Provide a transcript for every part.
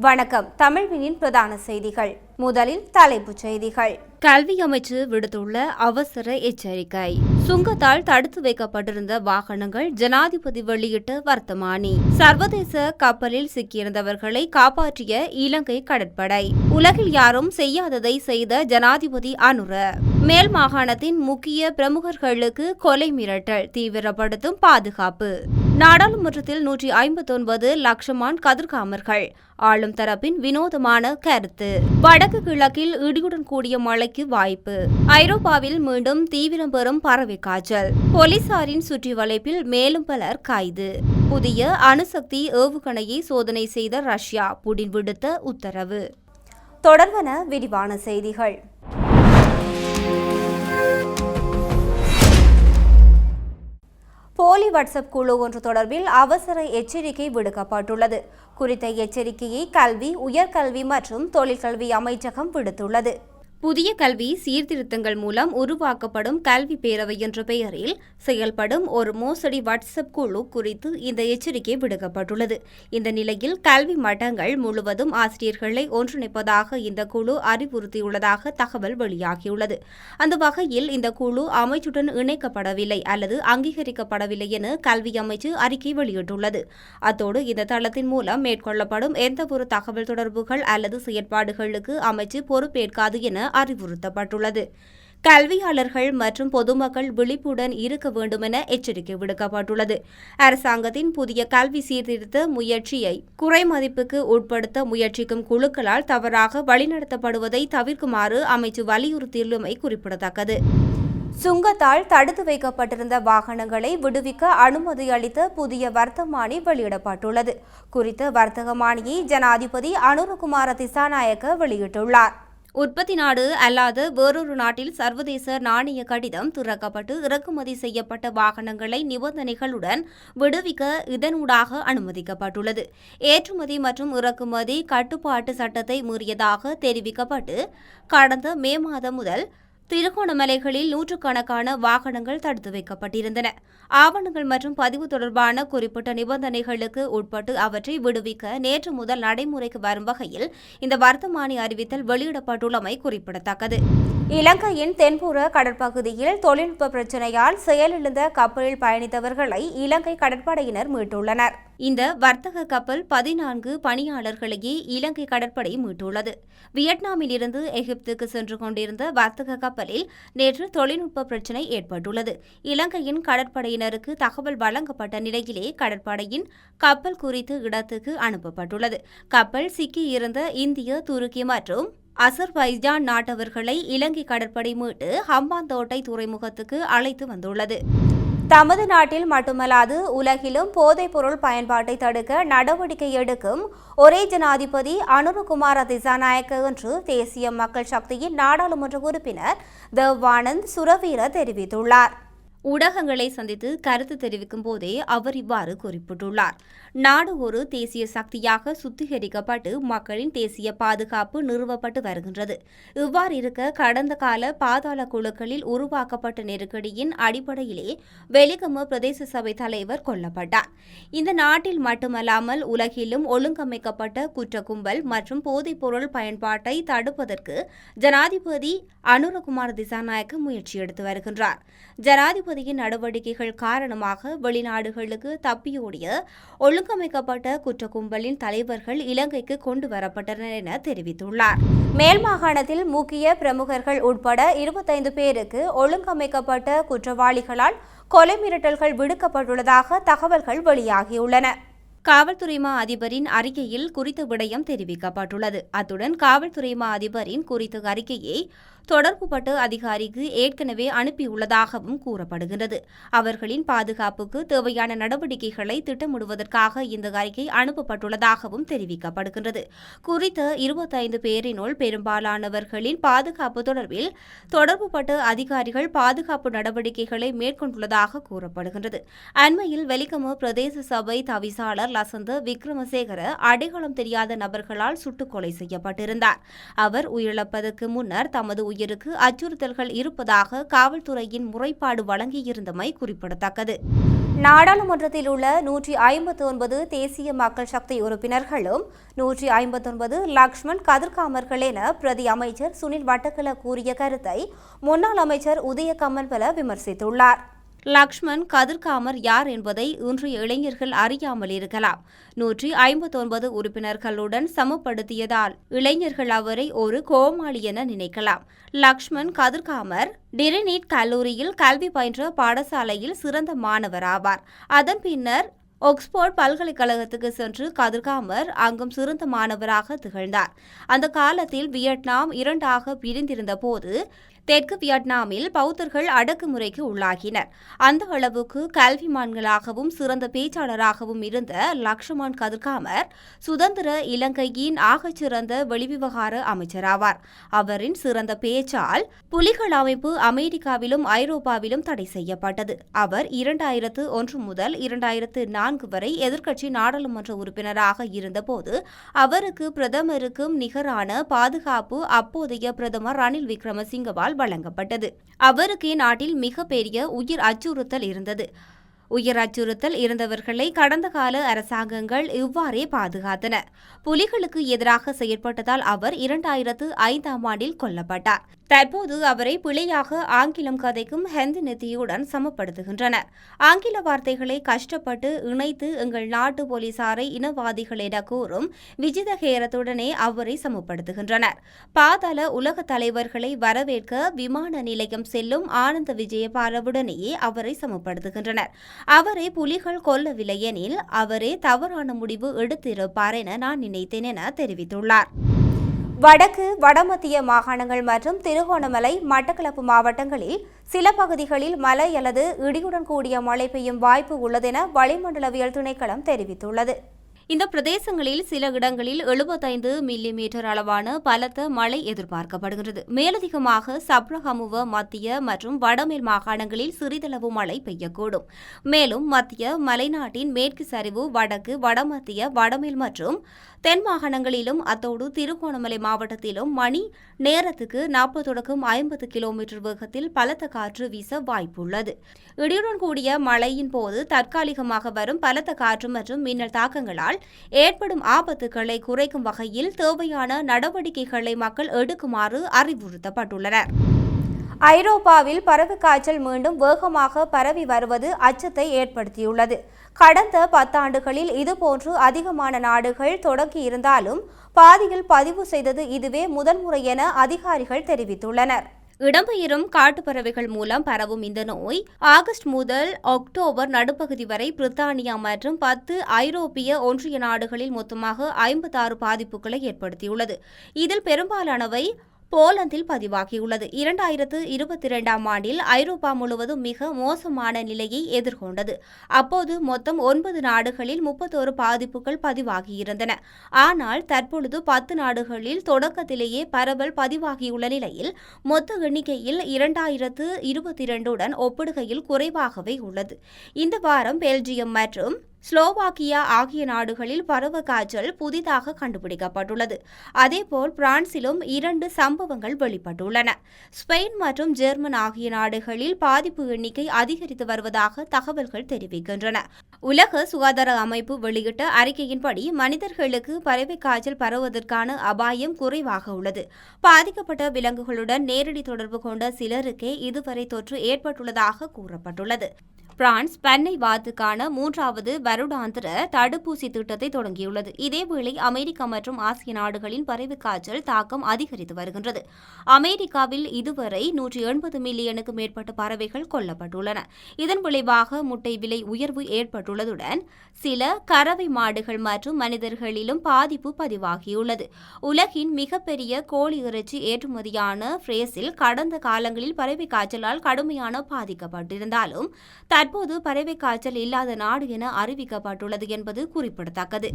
வணக்கம். தமிழ்வினின் பிரதான செய்திகள். முதலில் தலைப்புச் செய்திகள். கல்வி அமைச்சு விடுத்துள்ள அவசர எச்சரிக்கை. சுங்கத்தால் தடுத்து வைக்கப்பட்டிருந்த வாகனங்கள் ஜனாதிபதி வெளியிட்ட வர்த்தமானி. சர்வதேச கப்பலில் சிக்கியிருந்தவர்களை காப்பாற்றிய இலங்கை கடற்படை. உலகில் யாரும் செய்யாததை செய்த ஜனாதிபதி அனுர. மேல் மாகாணத்தின் முக்கிய பிரமுகர்களுக்கு கொலை மிரட்டல் தீவிரப்படுத்தும் பாதுகாப்பு. நாடாளுமன்றத்தில் நூற்றி ஐம்பத்தொன்பது லட்சமான் கதிர்காமர்கள். ஆளும் தரப்பின் வினோதமான கருத்து. வடக்கு கிழக்கில் இடியுடன் கூடிய மழைக்கு வாய்ப்பு. ஐரோப்பாவில் மீண்டும் தீவிரம் பெறும் பறவை காய்ச்சல். போலீசாரின் சுற்றி வளைப்பில் மேலும் பலர் கைது. புதிய அணுசக்தி ஏவுகணையை சோதனை செய்த ரஷ்யா புடின் விடுத்த உத்தரவு. தொடர்வன விரிவான செய்திகள். போலி வாட்ஸ்அப் குழு ஒன்று தொடர்பில் அவசர எச்சரிக்கை விடுக்கப்பட்டுள்ளது. குறித்த எச்சரிக்கையை கல்வி உயர்கல்வி மற்றும் தொழிற்கல்வி அமைச்சகம் விடுத்துள்ளது. புதிய கல்வி சீர்திருத்தங்கள் மூலம் உருவாக்கப்படும் கல்வி பேரவை என்ற பெயரில் செயல்படும் ஒரு மோசடி வாட்ஸ்அப் குழு குறித்து இந்த எச்சரிக்கை விடுக்கப்பட்டுள்ளது. இந்த நிலையில் கல்வி மட்டங்கள் முழுவதும் ஆசிரியர்களை ஒன்றிணைப்பதாக இந்த குழு அறிவுறுத்தியுள்ளதாக தகவல் வெளியாகியுள்ளது. அந்த வகையில் இந்த குழு அமைச்சுடன் இணைக்கப்படவில்லை அல்லது அங்கீகரிக்கப்படவில்லை என கல்வி அமைச்சு அறிக்கை வெளியிட்டுள்ளது. அத்தோடு இந்த தளத்தின் மூலம் மேற்கொள்ளப்படும் எந்தவொரு தகவல் தொடர்புகள் அல்லது செயற்பாடுகளுக்கு அமைச்சு பொறுப்பேற்காது என அறிவுறுத்தப்பட்டுள்ளது. கல்வியாளர்கள் மற்றும் பொதுமக்கள் விழிப்புடன் இருக்க வேண்டுமென எச்சரிக்கை விடுக்கப்பட்டுள்ளது. அரசாங்கத்தின் புதிய கல்வி சீர்திருத்த முயற்சியை குறைமதிப்புக்கு உட்படுத்த முயற்சிக்கும் குழுக்களால் தவறாக வழிநடத்தப்படுவதை தவிர்க்குமாறு அமைச்சு வலியுறுத்தியுள்ளமை குறிப்பிடத்தக்கது. சுங்கத்தால் தடுத்து வைக்கப்பட்டிருந்த வாகனங்களை விடுவிக்க அனுமதி அளித்த புதிய வர்த்தமானி வெளியிடப்பட்டுள்ளது. குறித்த வர்த்தகமானியை ஜனாதிபதி அனுரகுமார திசாநாயக்க வெளியிட்டுள்ளார். உற்பத்தி நாடு அல்லாத வேறொரு நாட்டில் சர்வதேச நாணய கடிதம் திறக்கப்பட்டு இறக்குமதி செய்யப்பட்ட வாகனங்களை நிபந்தனைகளுடன் விடுவிக்க இதனூடாக அனுமதிக்கப்பட்டுள்ளது. ஏற்றுமதி மற்றும் இறக்குமதி கட்டுப்பாட்டு சட்டத்தை மீறியதாக தெரிவிக்கப்பட்டு கடந்த மே மாதம் முதல் திருகோணமலைகளில் நூற்றுக்கணக்கான வாகனங்கள் தடுத்து வைக்கப்பட்டிருந்தன. ஆவணங்கள் மற்றும் பதிவு தொடர்பான குறிப்பிட்ட நிபந்தனைகளுக்கு உட்பட்டு அவற்றை விடுவிக்க நேற்று முதல் நடைமுறைக்கு வரும் வகையில் இந்த வர்த்தமானி அறிவித்தல் வெளியிடப்பட்டுள்ளமை குறிப்பிடத்தக்கது. இலங்கையின் தென்புற கடற்பகுதியில் தொழில்நுட்ப பிரச்சினையால் செயலிழந்த கப்பலில் பயணித்தவர்களை இலங்கை கடற்படையினர் மீட்டுள்ளனர். இந்த வர்த்தக கப்பல் பதினான்கு பணியாளர்களையே இலங்கை கடற்படை மீட்டுள்ளது. வியட்நாமில் இருந்து எகிப்துக்கு சென்று கொண்டிருந்த வர்த்தக கப்பலில் நேற்று தொழில்நுட்ப பிரச்சினை ஏற்பட்டுள்ளது. இலங்கையின் கடற்படையினருக்கு தகவல் வழங்கப்பட்ட நிலையிலே கடற்படையின் கப்பல் குறித்து இடத்துக்கு அனுப்பப்பட்டுள்ளது. கப்பல் சிக்கியிருந்த இந்திய துருக்கி மற்றும் அசர்பைஜான் நாட்டவர்களை இலங்கை கடற்படை மீட்டு ஹம்பாந்தோட்டை துறைமுகத்துக்கு அழைத்து வந்துள்ளது. தமது நாட்டில் மட்டுமல்லாது உலகிலும் போதைப்பொருள் பயன்பாட்டை தடுக்க நடவடிக்கை எடுக்கும் ஒரே ஜனாதிபதி அனுரகுமார திசாநாயக்க என்று தேசிய மக்கள் சக்தியின் நாடாளுமன்ற உறுப்பினர் தேவானந்த் சுரவீர தெரிவித்துள்ளார். ஊடகங்களை சந்தித்து கருத்து தெரிவிக்கும் போதே அவர் இவ்வாறு குறிப்பிட்டுள்ளார். நாடு ஒரு தேசிய சக்தியாக சுத்திகரிக்கப்பட்டு மக்களின் தேசிய பாதுகாப்பு நிறுவப்பட்டு வருகின்றது. இவ்வாறு இருக்க கடந்த கால பாதாள குழுக்களில் உருவாக்கப்பட்ட நெருக்கடியின் அடிப்படையிலே வெலிகம பிரதேச சபை தலைவர் கொல்லப்பட்டார். இந்த நாட்டில் மட்டுமல்லாமல் உலகிலும் ஒழுங்கமைக்கப்பட்ட குற்ற கும்பல் மற்றும் போதைப்பொருள் பயன்பாட்டை தடுப்பதற்கு ஜனாதிபதி அனுரகுமார் திசாநாயக்க முயற்சி எடுத்து வருகின்றார். ஜனாதிபதியின் நடவடிக்கைகள் காரணமாக வெளிநாடுகளுக்கு தப்பியோடிய ஒழுங்கமைக்கப்பட்ட குற்ற கும்பலின் தலைவர்கள் இலங்கைக்கு கொண்டு வரப்பட்டனர் என தெரிவித்துள்ளார். மேல் மாகாணத்தில் முக்கிய பிரமுகர்கள் உட்பட இருபத்தைந்து பேருக்கு ஒழுங்கமைக்கப்பட்ட குற்றவாளிகளால் கொலை மிரட்டல்கள் விடுக்கப்பட்டுள்ளதாக தகவல்கள் வெளியாகியுள்ளன. காவல்துறை மா அதிபரின் அறிக்கையில் குறித்த விடயம் தெரிவிக்கப்பட்டுள்ளது. அத்துடன் காவல்துறை மா அதிபரின் குறித்த அறிக்கையை தொடர்புபட்ட அதிகாரிக்கு ஏற்கனவே அனுப்பியுள்ளதாகவும் கூறப்படுகிறது அவர்களின் பாதுகாப்புக்கு தேவையான நடவடிக்கைகளை திட்டமிடுவதற்காக இந்த அறிக்கை அனுப்பப்பட்டுள்ளதாகவும் தெரிவிக்கப்படுகின்றது. குறித்த இருபத்தைந்து பேரினுள் பெரும்பாலானவர்களின் பாதுகாப்பு தொடர்பில் தொடர்புபட்ட அதிகாரிகள் பாதுகாப்பு நடவடிக்கைகளை மேற்கொண்டுள்ளதாக கூறப்படுகின்றது. அண்மையில் வெலிகம பிரதேச சபை தவிசாளர் லசந்த விக்ரமசேகர அடையாளம் தெரியாத நபர்களால் சுட்டுக் கொலை செய்யப்பட்டிருந்தார். அவர் உயிரிழப்பதற்கு முன்னர் தமது உயிருக்கு அச்சுறுத்தல்கள் இருப்பதாக காவல்துறையின் முறைப்பாடு வழங்கியிருந்தமை குறிப்பிடத்தக்கது. நாடாளுமன்றத்தில் உள்ள நூற்றி ஐம்பத்தி ஒன்பது தேசிய மக்கள் சக்தி உறுப்பினர்களும் நூற்றி ஐம்பத்தொன்பது லக்ஷ்மண் கதிர்காமர்கள் என பிரதி அமைச்சர் சுனில் வட்டக்கல கூறிய கருத்தை முன்னாள் அமைச்சர் உதய கமல்பல விமர்சித்துள்ளார். லக்ஷ்மண் கதிர்காமர் யார் என்பதை இன்றைய இளைஞர்கள் அறியாமல் இருக்கலாம். நூற்றி ஐம்பத்தொன்பது உறுப்பினர்களுடன் சமப்படுத்தியதால் இளைஞர்கள் அவரை ஒரு கோமாளி என நினைக்கலாம். லக்ஷ்மண் கதிர்காமர் டிரினீட் கல்லூரியில் கல்வி பயின்ற பாடசாலையில் சிறந்த மாணவர் ஆவார். அதன் பின்னர் ஒக்ஸ்போர்ட் பல்கலைக்கழகத்துக்கு சென்று கதிர்காமர் அங்கும் சிறந்த மாணவராக திகழ்ந்தார். அந்த காலத்தில் வியட்நாம் இரண்டாக பிரிந்திருந்த போது தெற்கு வியட்நாமில் பௌத்தர்கள் அடக்குமுறைக்கு உள்ளாகினர். அந்த அளவுக்கு கல்விமான்களாகவும் சிறந்த பேச்சாளராகவும் இருந்த லக்ஷ்மண் கதிர்காமர் சுதந்திர இலங்கையின் ஆகச்சிறந்த வெளிவிவகார அமைச்சராவார். அவரின் சிறந்த பேச்சால் புலிகள் அமைப்பு அமெரிக்காவிலும் ஐரோப்பாவிலும் தடை செய்யப்பட்டது. அவர் இரண்டாயிரத்து ஒன்று முதல் இரண்டாயிரத்து நான்கு வரை எதிர்க்கட்சி நாடாளுமன்ற உறுப்பினராக இருந்தபோது அவருக்கு பிரதமருக்கும் நிகரான பாதுகாப்பு அப்போதைய பிரதமர் ரணில் விக்ரமசிங்கவால் வழங்கப்பட்டது. அவருக்கு நாட்டில் மிகப்பெரிய உயிர் அச்சுறுத்தல் இருந்தது. உயிர் அச்சுறுத்தல் இருந்தவர்களை கடந்த கால அரசாங்கங்கள் இவ்வாறே பாதுகாத்தன. புலிகளுக்கு எதிராக செயற்பட்டதால் அவர் இரண்டாயிரத்து ஐந்தாம் ஆண்டில் கொல்லப்பட்டார். தற்போது அவரை பிழையாக ஆங்கிலம் கதைக்கும் ஹெந்தி நெத்தியுடன் சமப்படுத்துகின்றனர் ஆங்கில வார்த்தைகளை கஷ்டப்பட்டு இணைத்து எங்கள் நாட்டு போலீசாரை இனவாதிகள் என கூறும் விஜித ஹேரத்துடனே அவரை சமப்படுத்துகின்றனர். பாதாள உலக தலைவர்களை வரவேற்க விமான நிலையம் செல்லும் ஆனந்த விஜயபாலவுடனேயே அவரை சமப்படுத்துகின்றனர். அவரை புலிகள் கொல்லவில்லை எனில் அவரே தவறான முடிவு எடுத்திருப்பார் என நான் நினைத்தேன் என தெரிவித்துள்ளார். வடக்கு வடமத்திய மாகாணங்கள் மற்றும் திருகோணமலை மட்டக்களப்பு மாவட்டங்களில் சில பகுதிகளில் மழை அல்லது இடியுடன் கூடிய மழை பெய்யும் வாய்ப்பு உள்ளதென வளிமண்டலவியல் திணைக்களம் தெரிவித்துள்ளது. இந்த பிரதேசங்களில் சில இடங்களில் எழுபத்தைந்து மில்லி மீட்டர் அளவான பலத்த மழை எதிர்பார்க்கப்படுகிறது. மேலதிகமாக சப்ரஹமுவ மத்திய மற்றும் வடமேல் மாகாணங்களில் சிறிதளவு மழை பெய்யக்கூடும். மேலும் மத்திய மலைநாட்டின் மேற்கு சரிவு வடக்கு வடமத்திய வடமேல் மற்றும் தென் மாகாணங்களிலும் அத்தோடு திருகோணமலை மாவட்டத்திலும் மணி நேரத்துக்கு நாற்பது ஐம்பது கிலோமீட்டர் வேகத்தில் பலத்த காற்று வீச வாய்ப்புள்ளது. இடியுடன் கூடிய மழையின் போது தற்காலிகமாக வரும் பலத்த காற்று மற்றும் மின்னல் தாக்கங்களால் ஏற்படும் ஆபத்துகளை குறைக்கும் வகையில் தேவையான நடவடிக்கைகளை மக்கள் எடுக்குமாறு அறிவுறுத்தப்பட்டுள்ளனர். ஐரோப்பாவில் பறவை காய்ச்சல் மீண்டும் வேகமாக பரவி வருவது அச்சத்தை ஏற்படுத்தியுள்ளது. கடந்த பத்தாண்டுகளில் இதுபோன்று அதிகமான நாடுகள் தொடங்கியிருந்தாலும் பாதியில் பதிவு செய்தது இதுவே முதன்முறை என அதிகாரிகள் தெரிவித்துள்ளனர். இடம்பெயரும் காட்டுப்பறவைகள் மூலம் பரவும் இந்த நோய் ஆகஸ்ட் முதல் அக்டோபர் நடுப்பகுதி வரை பிரித்தானியா மற்றும் பத்து ஐரோப்பிய ஒன்றிய நாடுகளில் மொத்தமாக ஐம்பத்தாறு பாதிப்புகளை ஏற்படுத்தியுள்ளது. இதில் பெரும்பாலானவை போலந்தில் பதிவாகியுள்ளது. இரண்டாயிரத்து இருபத்தி இரண்டாம் ஆண்டில் ஐரோப்பா முழுவதும் மிக மோசமான நிலையை எதிர்கொண்டது. அப்போது மொத்தம் ஒன்பது நாடுகளில் முப்பத்தோரு பாதிப்புகள் பதிவாகியிருந்தன. ஆனால் தற்பொழுது பத்து நாடுகளில் தொடக்கத்திலேயே பரவல் பதிவாகியுள்ள நிலையில் மொத்த எண்ணிக்கையில் இரண்டாயிரத்து இருபத்தி இரண்டுடன் ஒப்பிடுகையில் குறைவாகவே உள்ளது. இந்த வாரம் பெல்ஜியம் மற்றும் ஸ்லோவாக்கியா ஆகிய நாடுகளில் பரவ காய்ச்சல் புதிதாக கண்டுபிடிக்கப்பட்டுள்ளது. அதேபோல் பிரான்சிலும் இரண்டு சம்பவங்கள் வெளிப்பட்டுள்ளன. ஸ்பெயின் மற்றும் ஜெர்மன் ஆகிய நாடுகளில் பாதிப்பு எண்ணிக்கை அதிகரித்து வருவதாக தகவல்கள் தெரிவிக்கின்றன. உலக சுகாதார அமைப்பு வெளியிட்ட அறிக்கையின்படி மனிதர்களுக்கு பறவை காய்ச்சல் பரவுவதற்கான அபாயம் குறைவாக உள்ளது. பாதிக்கப்பட்ட விலங்குகளுடன் நேரடி தொடர்பு கொண்ட சிலருக்கே இதுவரை தொற்று ஏற்பட்டுள்ளதாக கூறப்பட்டுள்ளது. பிரான்ஸ் பண்ணை வாத்துக்கான மூன்றாவது வருடாந்திர தடுப்பூசி திட்டத்தை தொடங்கியுள்ளது. இதேவேளை அமெரிக்கா மற்றும் ஆசிய நாடுகளின் பறவை காய்ச்சல் தாக்கம் அதிகரித்து வருகின்றது. அமெரிக்காவில் இதுவரை நூற்றி எண்பது மில்லியனுக்கு மேற்பட்ட பறவைகள் கொல்லப்பட்டுள்ளன. இதன் விளைவாக முட்டை விலை உயர்வு ஏற்பட்டுள்ளதுடன் சில கறவை மாடுகள் மற்றும் மனிதர்களிலும் பாதிப்பு பதிவாகியுள்ளது. உலகின் மிகப்பெரிய கோழி இறைச்சி ஏற்றுமதியான பிரேசில் கடந்த காலங்களில் பறவை காய்ச்சலால் கடுமையான பாதிக்கப்பட்டிருந்தாலும் தற்போது பறவை காய்ச்சல் இல்லாத நாடு என அறிவிக்கப்பட்டுள்ளது என்பது குறிப்பிடத்தக்கது.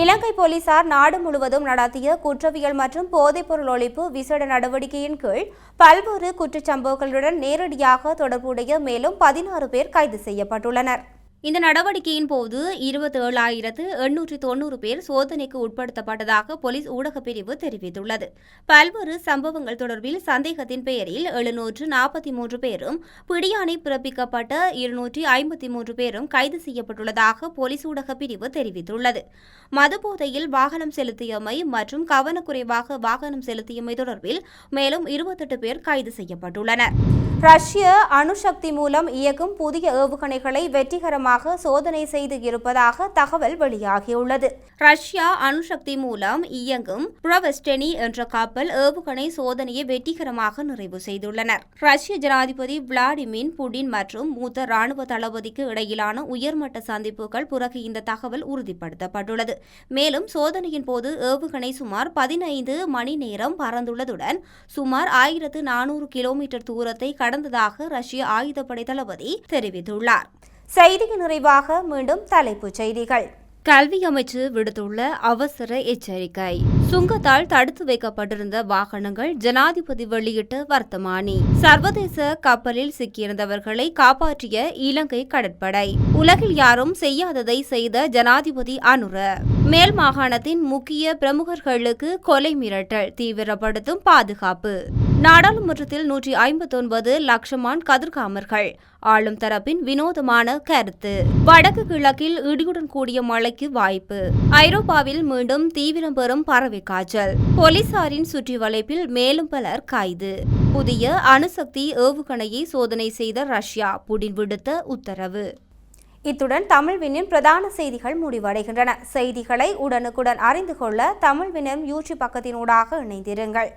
இலங்கை போலீசார் நாடு முழுவதும் நடத்திய குற்றவியல் மற்றும் போதைப்பொருள் ஒழிப்பு விசேட நடவடிக்கையின் கீழ் பல்வேறு குற்றச்சம்பவங்களுடன் நேரடியாக தொடர்புடைய மேலும் பதினாறு பேர் கைது செய்யப்பட்டுள்ளனர். இந்த நடவடிக்கையின் போது இருபத்தி ஏழாயிரத்து எண்ணூற்றி தொண்ணூறு பேர் சோதனைக்கு உட்படுத்தப்பட்டதாக போலீஸ் ஊடகப் பிரிவு தெரிவித்துள்ளது. பல்வேறு சம்பவங்கள் தொடர்பில் சந்தேகத்தின் பெயரில் எழுநூற்று நாற்பத்தி மூன்று பேரும் பிடியாணை பிறப்பிக்கப்பட்ட இருநூற்றி ஐம்பத்தி மூன்று பேரும் கைது செய்யப்பட்டுள்ளதாக போலீஸ் ஊடகப் பிரிவு தெரிவித்துள்ளது. மதுபோதையில் வாகனம் செலுத்தியமை மற்றும் கவனக்குறைவாக வாகனம் செலுத்தியமை தொடர்பில் மேலும் இருபத்தெட்டு பேர் கைது செய்யப்பட்டுள்ளனர். ரஷ்ய அணுசக்தி மூலம் இயக்கும் புதிய ஏவுகணைகளை வெற்றிகரமாக சோதனை செய்து இருப்பதாக தகவல் வெளியாகியுள்ளது. ரஷ்யா அணுசக்தி மூலம் இயங்கும் புரவெஸ்டெனி என்ற கப்பல் ஏவுகணை சோதனையை வெற்றிகரமாக நிறைவு செய்துள்ளனர். ரஷ்ய ஜனாதிபதி விளாடிமிர் புடின் மற்றும் மூத்த ராணுவ தளபதிக்கு இடையிலான உயர்மட்ட சந்திப்புகள் பிறகு இந்த தகவல் உறுதிப்படுத்தப்பட்டுள்ளது. மேலும் சோதனையின் போது ஏவுகணை சுமார் பதினைந்து மணி நேரம் பறந்துள்ளதுடன் சுமார் ஆயிரத்து நானூறு கிலோமீட்டர் தூரத்தை கடந்ததாக ரஷ்ய ஆயுதப்படை தளபதி தெரிவித்துள்ளார். செய்திக்கு நிறைவாக மீண்டும் தலைப்புச் செய்திகள். கல்வி அமைச்சு விடுத்துள்ள அவசர எச்சரிக்கை. சுங்கத்தால் தடுத்து வைக்கப்பட்டிருந்த வாகனங்கள் ஜனாதிபதி வெளியிட்ட வர்த்தமானி. சர்வதேச கப்பலில் சிக்கியிருந்தவர்களை காப்பாற்றிய இலங்கை கடற்படை. உலகில் யாரும் செய்யாததை செய்த ஜனாதிபதி அனுர. மேல் மாகாணத்தின் முக்கிய பிரமுகர்களுக்கு கொலை மிரட்டல் தீவிரப்படுத்தும் பாதுகாப்பு. நாடாளுமன்றத்தில் நூற்றி ஐம்பத்தொன்பது லட்சமான் கதிர்காமர்கள். ஆளும் தரப்பின் வினோதமான கருத்து. வடக்கு கிழக்கில் இடியுடன் கூடிய மழைக்கு வாய்ப்பு. ஐரோப்பாவில் மீண்டும் தீவிரம் பெறும் பறவை காய்ச்சல். போலீசாரின் சுற்றி வளைப்பில் மேலும் பலர் கைது புதிய அணுசக்தி ஏவுகணையை சோதனை செய்த ரஷ்யா புடின் விடுத்த உத்தரவு. இத்துடன் தமிழ்வினின் பிரதான செய்திகள் முடிவடைகின்றன. செய்திகளை உடனுக்குடன் அறிந்து கொள்ள தமிழ்வினம் யூடியூப் பக்கத்தினூடாக இணைந்திருங்கள்.